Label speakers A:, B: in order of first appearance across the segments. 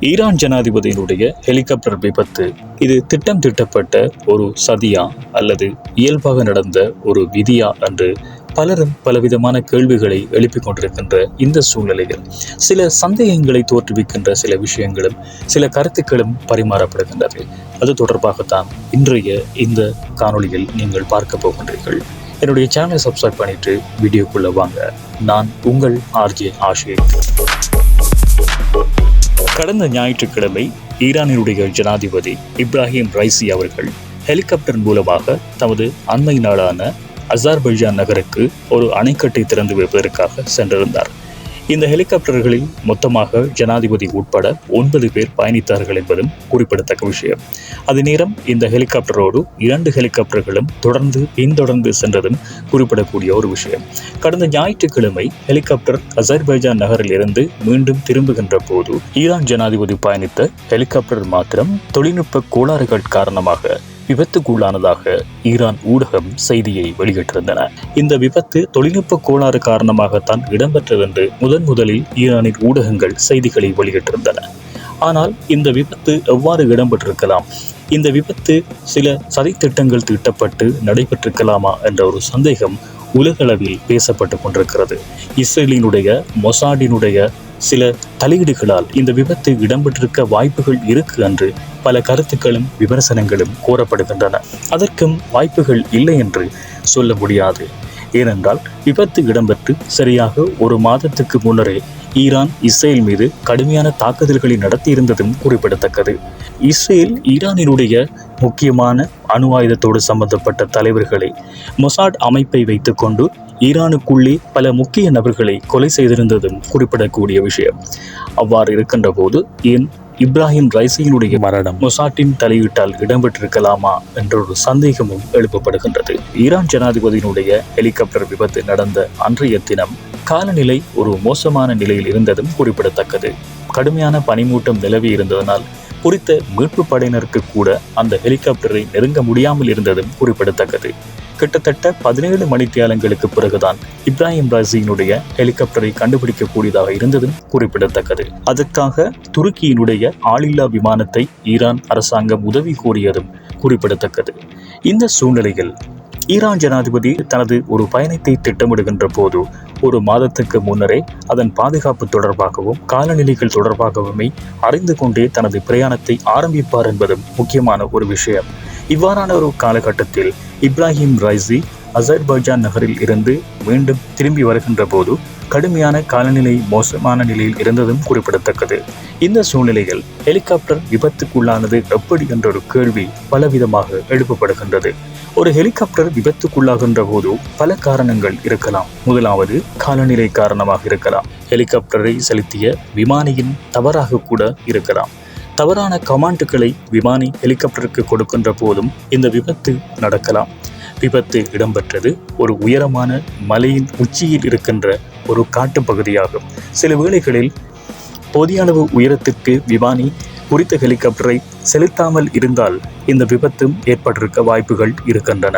A: Iran ஜனாதிபதியினுடைய helicopter விபத்து. இது திட்டம் திட்டப்பட்ட ஒரு சதியா அல்லது இயல்பாக நடந்த ஒரு விதியா என்று பலரும் பலவிதமான கேள்விகளை எழுப்பிக் கொண்டிருக்கின்ற இந்த சூழ்நிலையில் சில சந்தேகங்களை தோற்றுவிக்கின்ற சில விஷயங்களும் சில கருத்துக்களும் பரிமாறப்படுகின்றது. அது தொடர்பாகத்தான் இன்றைய இந்த காணொளியில் நீங்கள் பார்க்க போகின்றீர்கள். என்னுடைய சேனலை சப்ஸ்கிரைப் பண்ணிட்டு வீடியோக்குள்ள வாங்க. நான் உங்கள் ஆர்ஜே ஆஷிக். கடந்த ஞாயிற்றுக்கிழமை ஈரானினுடைய ஜனாதிபதி இப்ராஹிம் ரைசி அவர்கள் ஹெலிகாப்டர் மூலமாக தமது அண்மை நாடான அசார்பைஜான் நகருக்கு ஒரு அணைக்கட்டை திறந்து வைப்பதற்காக சென்றிருந்தார். இந்த ஹெலிகாப்டர்களில் மொத்தமாக ஜனாதிபதி உட்பட ஒன்பது பேர் பயணித்தார்கள் என்பதும் குறிப்பிடத்தக்க விஷயம். அதே நேரம் இந்த ஹெலிகாப்டரோடு இரண்டு ஹெலிகாப்டர்களும் தொடர்ந்து பின்தொடர்ந்து சென்றதும் குறிப்பிடக்கூடிய ஒரு விஷயம். கடந்த ஞாயிற்றுக்கிழமை ஹெலிகாப்டர் அசர்பைஜான் நகரில் இருந்து மீண்டும் திரும்புகின்ற போது ஈரான் ஜனாதிபதி பயணித்த ஹெலிகாப்டர் மாத்திரம் தொழில்நுட்ப கோளாறுகள் காரணமாக விபத்துக்குள்ளானதாக ஈரான் ஊடகம் செய்தியை வெளியிட்டிருந்தன. இந்த விபத்து தொழில்நுட்ப கோளாறு காரணமாகத்தான் இடம்பெற்றதென்று முதன் முதலில் ஈரானின் ஊடகங்கள் செய்திகளை வெளியிட்டிருந்தன. ஆனால் இந்த விபத்து எவ்வாறு இடம்பெற்றிருக்கலாம்? இந்த விபத்து சில சதித்திட்டங்கள் தீட்டப்பட்டு நடைபெற்றிருக்கலாமா என்ற ஒரு சந்தேகம் உலகளவில் பேசப்பட்டு கொண்டிருக்கிறது. இஸ்ரேலினுடைய மொசாடினுடைய சில தலையீடுகளால் இந்த விபத்து இடம்பெற்றிருக்க வாய்ப்புகள் இருக்கு என்று பல கருத்துக்களும் விமர்சனங்களும் கோரப்படுகின்றன அதற்கும் வாய்ப்புகள் இல்லை என்று சொல்ல முடியாது. ஏனென்றால் விபத்து இடம்பெற்று சரியாக ஒரு மாதத்துக்கு முன்னரே ஈரான் இஸ்ரேல் மீது கடுமையான தாக்குதல்களை நடத்தியிருந்ததும் குறிப்பிடத்தக்கது. இஸ்ரேல் ஈரானினுடைய முக்கியமான அணு ஆயுதத்தோடு சம்பந்தப்பட்ட தலைவர்களை மொசாட் அமைப்பை வைத்துக்கொண்டு ஈரானுக்குள்ளே பல முக்கிய நபர்களை கொலை செய்திருந்ததும் குறிப்பிடக்கூடிய விஷயம். அவ்வாறு இருக்கின்ற போது ஏன் இப்ராஹிம் ரைசியினுடைய மரணம் மொசாட்டின் தலையீட்டால் இடம்பெற்றிருக்கலாமா என்ற ஒரு சந்தேகமும் எழுப்பப்படுகின்றது. ஈரான் ஜனாதிபதியினுடைய ஹெலிகாப்டர் விபத்து நடந்த அன்றைய தினம் காலநிலை ஒரு மோசமான நிலையில் இருந்ததும் குறிப்பிடத்தக்கது. கடுமையான பனிமூட்டம் நிலவி இருந்ததனால் குறித்த மீட்பு படையினருக்கு கூட அந்த ஹெலிகாப்டரை நெருங்க முடியாமல் இருந்ததும் குறிப்பிடத்தக்கது. கிட்டத்தட்ட பதினேழு மணித்தியாலங்களுக்கு பிறகுதான் இப்ராஹிம் ராசியினுடைய ஹெலிகாப்டரை கண்டுபிடிக்கக்கூடியதாக இருந்ததும் குறிப்பிடத்தக்கது. அதற்காக துருக்கியினுடைய ஆளில்லா விமானத்தை ஈரான் அரசாங்கம் உதவி கோரியதும் குறிப்பிடத்தக்கது. இந்த சூழ்நிலையில் ஈரான் ஜனாதிபதி தனது ஒரு பயணத்தை திட்டமிடுகின்ற போது ஒரு மாதத்துக்கு முன்னரே அதன் பாதுகாப்பு தொடர்பாகவும் காலநிலைகள் தொடர்பாகவுமே அறிந்து கொண்டே தனது பிரயாணத்தை ஆரம்பிப்பார் என்பதும் முக்கியமான ஒரு விஷயம். இவ்வாறான ஒரு காலகட்டத்தில் இப்ராஹிம் ரைசி அசர்பைஜான் நகரில் இருந்து மீண்டும் திரும்பி வருகின்ற போது கடுமையான காலநிலை மோசமான நிலையில் இருந்ததும் குறிப்பிடத்தக்கது. இந்த சூழ்நிலையில் ஹெலிகாப்டர் விபத்துக்குள்ளானது எப்படி என்ற ஒரு கேள்வி பலவிதமாக எழுப்பப்படுகின்றது. ஒரு ஹெலிகாப்டர் விபத்துக்குள்ளாகின்ற போது பல காரணங்கள் இருக்கலாம். முதலாவது காலநிலை காரணமாக இருக்கலாம். ஹெலிகாப்டரை செலுத்திய விமானியின் தவறாக கூட இருக்கலாம். தவறான கமாண்டுகளை விமானி ஹெலிகாப்டருக்கு கொடுக்கின்ற போதும் இந்த விபத்து நடக்கலாம். விபத்து இடம்பெற்றது ஒரு உயரமான மலையின் உச்சியில் இருக்கின்ற ஒரு காட்டுப் பகுதியாகும். சில வேளைகளில் போதிய அளவு உயரத்திற்கு விமானி குறித்த ஹெலிகாப்டரை செலுத்தாமல் இருந்தால் இந்த விபத்தும் ஏற்பட்டிருக்க வாய்ப்புகள் இருக்கின்றன.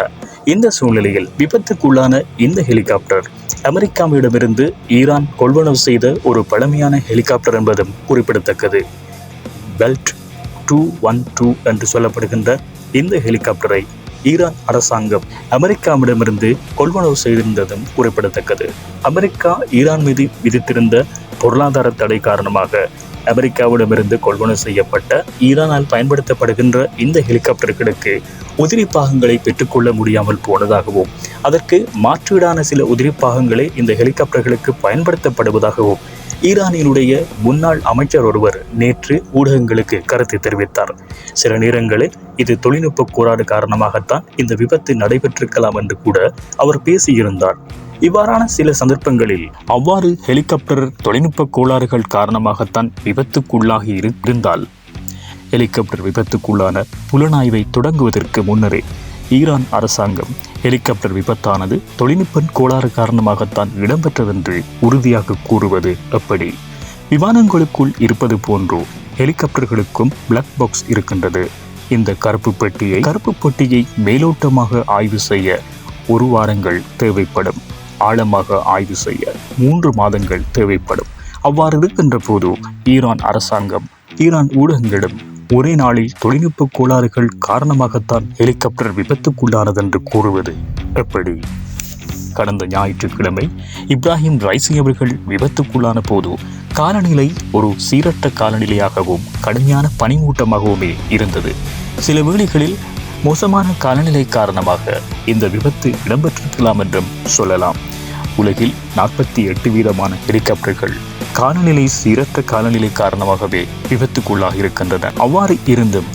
A: இந்த சூழ்நிலையில் விபத்துக்குள்ளான இந்த ஹெலிகாப்டர் அமெரிக்காவிடமிருந்து ஈரான் கொள்வனவு செய்த ஒரு பழமையான ஹெலிகாப்டர் என்பதும் குறிப்பிடத்தக்கது. பெல்ட் டூ ஒன் டூ என்று சொல்லப்படுகின்ற இந்த ஹெலிகாப்டரை ஈரான் அரசாங்கம் அமெரிக்காவிடமிருந்து கொள்வனவு செய்திருந்ததும் குறிப்பிடத்தக்கது. அமெரிக்கா ஈரான் மீது விதித்திருந்த பொருளாதார தடை காரணமாக அமெரிக்காவிடமிருந்து கொள்வனவு செய்யப்பட்ட ஈரானால் பயன்படுத்தப்படுகின்ற இந்த ஹெலிகாப்டர்களுக்கு உதிரி பாகங்களை பெற்றுக்கொள்ள முடியாமல் போனதாகவும் அதற்கு மாற்றீடான சில உதிரி பாகங்களே இந்த ஹெலிகாப்டர்களுக்கு பயன்படுத்தப்படுவதாகவும் ஈரானினுடைய முன்னாள் அமைச்சர் ஒருவர் நேற்று ஊடகங்களுக்கு கருத்து தெரிவித்தார். சில நேரங்களில் இது தொழில்நுட்ப கோளாறு காரணமாகத்தான் இந்த விபத்து நடைபெற்றிருக்கலாம் என்று கூட அவர் பேசியிருந்தார். இவ்வாறான சில சந்தர்ப்பங்களில் அவ்வாறு ஹெலிகாப்டர் தொழில்நுட்ப கோளாறுகள் காரணமாகத்தான் விபத்துக்குள்ளாகி இருந்தால் ஹெலிகாப்டர் விபத்துக்குள்ளான புலனாய்வை தொடங்குவதற்கு முன்னரே ஈரான் அரசாங்கம் ஹெலிகாப்டர் விபத்தானது தொழில்நுட்ப கோளாறு காரணமாகத்தான் இடம்பெற்றதென்று உறுதியாக கூறுவது எப்படி? விமானங்களுக்குள் இருப்பது போன்றோ ஹெலிகாப்டர்களுக்கும் பிளாக் பாக்ஸ் இருக்கின்றது. இந்த கருப்பு பெட்டியை கருப்பு பெட்டியை மேலோட்டமாக ஆய்வு செய்ய ஒரு வாரங்கள் தேவைப்படும். ஆழமாக ஆய்வு செய்ய மூன்று மாதங்கள் தேவைப்படும். அவ்வாறு இருக்கின்ற போது ஈரான் அரசாங்கம் ஈரான் ஊடகங்களிடம் ஒரே நாளில் தொழில்நுட்ப கோளாறுகள் காரணமாகத்தான் ஹெலிகாப்டர் விபத்துக்குள்ளானதென்று கூறுவது எப்படி? கடந்த ஞாயிற்றுக்கிழமை இப்ராஹிம் ரைசி அவர்கள் விபத்துக்குள்ளான போது காலநிலை ஒரு சீரற்ற காலநிலையாகவும் கடுமையான பனிமூட்டமாகவுமே இருந்தது. சில வேளைகளில் மோசமான காலநிலை காரணமாக இந்த விபத்து இடம்பெற்றிருக்கலாம் என்றும் சொல்லலாம். உலகில் நாற்பத்தி எட்டு வீதமான ஹெலிகாப்டர்கள் காலநிலை சீரற்ற காலநிலை காரணமாகவே விபத்துக்குள்ளாக இருக்கின்றன அவ்வாறு இருந்தும்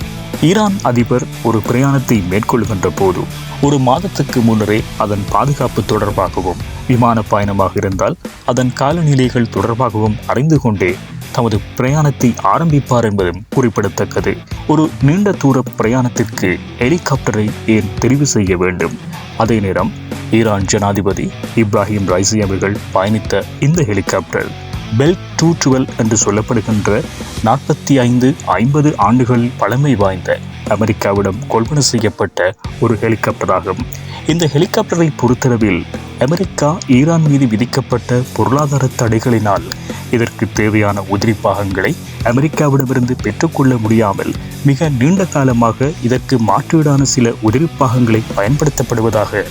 A: ஈரான் அதிபர் ஒரு பிரயாணத்தை மேற்கொள்கின்ற போது ஒரு மாதத்துக்கு முன்னரே அதன் பாதுகாப்பு தொடர்பாகவும் விமான பயணமாக இருந்தால் அதன் காலநிலைகள் தொடர்பாகவும் அறிந்து கொண்டே தமது பிரயாணத்தை ஆரம்பிப்பார் என்பதும் குறிப்பிடத்தக்கது. ஒரு நீண்ட தூர பிரயாணத்திற்கு ஹெலிகாப்டரை ஏன் தெரிவு செய்ய வேண்டும்? அதே நேரம் ஈரான் ஜனாதிபதி இப்ராஹிம் ரைசி அவர்கள் பயணித்த இந்த ஹெலிகாப்டர் பெல் டூ டுவெல் என்று சொல்லப்படுகின்ற நாற்பத்தி ஐந்து ஐம்பது ஆண்டுகள் பழமை வாய்ந்த அமெரிக்காவிடம் கொள்வனை செய்யப்பட்ட ஒரு ஹெலிகாப்டர் ஆகும் இந்த ஹெலிகாப்டரை பொறுத்தளவில் அமெரிக்கா ஈரான் மீது விதிக்கப்பட்ட பொருளாதார தடைகளினால் இதற்கு தேவையான உதிரி பாகங்களை அமெரிக்காவிடமிருந்து பெற்றுக்கொள்ள முடியாமல் மிக நீண்ட காலமாக இதற்கு மாற்றீடான சில உதிரி பாகங்களை பயன்படுத்தப்படுவதாக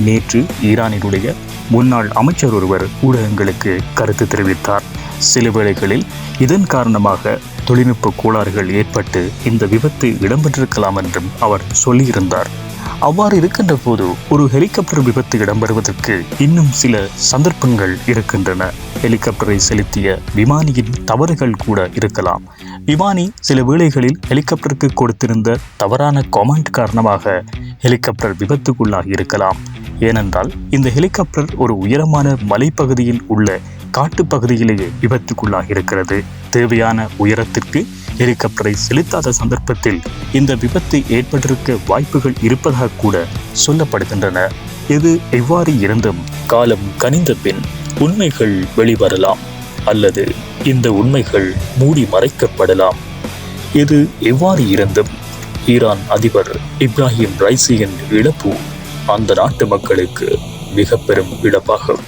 A: நேற்று ஈரானினுடைய முன்னாள் அமைச்சர் ஒருவர் ஊடகங்களுக்கு கருத்து தெரிவித்தார். சில வேளைகளில் இதன் காரணமாக தொழில்நுட்ப கோளாறுகள் ஏற்பட்டு இந்த விபத்து இடம்பெற்றிருக்கலாம் என்றும் அவர் சொல்லியிருந்தார். அவ்வாறு இருக்கின்ற போது ஒரு ஹெலிகாப்டர் விபத்து இடம்பெறுவதற்கு இன்னும் சில சந்தர்ப்பங்கள் இருக்கின்றன. ஹெலிகாப்டரை செலுத்திய விமானியின் தவறுகள் கூட இருக்கலாம். விமானி சில வேளைகளில் ஹெலிகாப்டருக்கு கொடுத்திருந்த தவறான கமெண்ட் காரணமாக ஹெலிகாப்டர் விபத்துக்குள்ளாகி இருக்கலாம். ஏனென்றால் இந்த ஹெலிகாப்டர் ஒரு உயரமான மலைப்பகுதியில் உள்ள காட்டுப்பகுதியிலேயே விபத்துக்குள்ளாக இருக்கிறது தேவையான உயரத்திற்கு ஹெலிகாப்டரை செலுத்தாத சந்தர்ப்பத்தில் இந்த விபத்து ஏற்பட்டிருக்க வாய்ப்புகள் இருப்பதாக கூட சொல்லப்படுகின்றன. இது எவ்வாறு இருந்தும் காலம் கனிந்த பின் உண்மைகள் வெளிவரலாம் அல்லது இந்த உண்மைகள் மூடி மறைக்கப்படலாம். இது எவ்வாறு இருந்தும் ஈரான் அதிபர் இப்ராஹிம் ரைசியின் இழப்பு அந்த நாட்டு மக்களுக்கு மிக பெரும் இழப்பாகும்.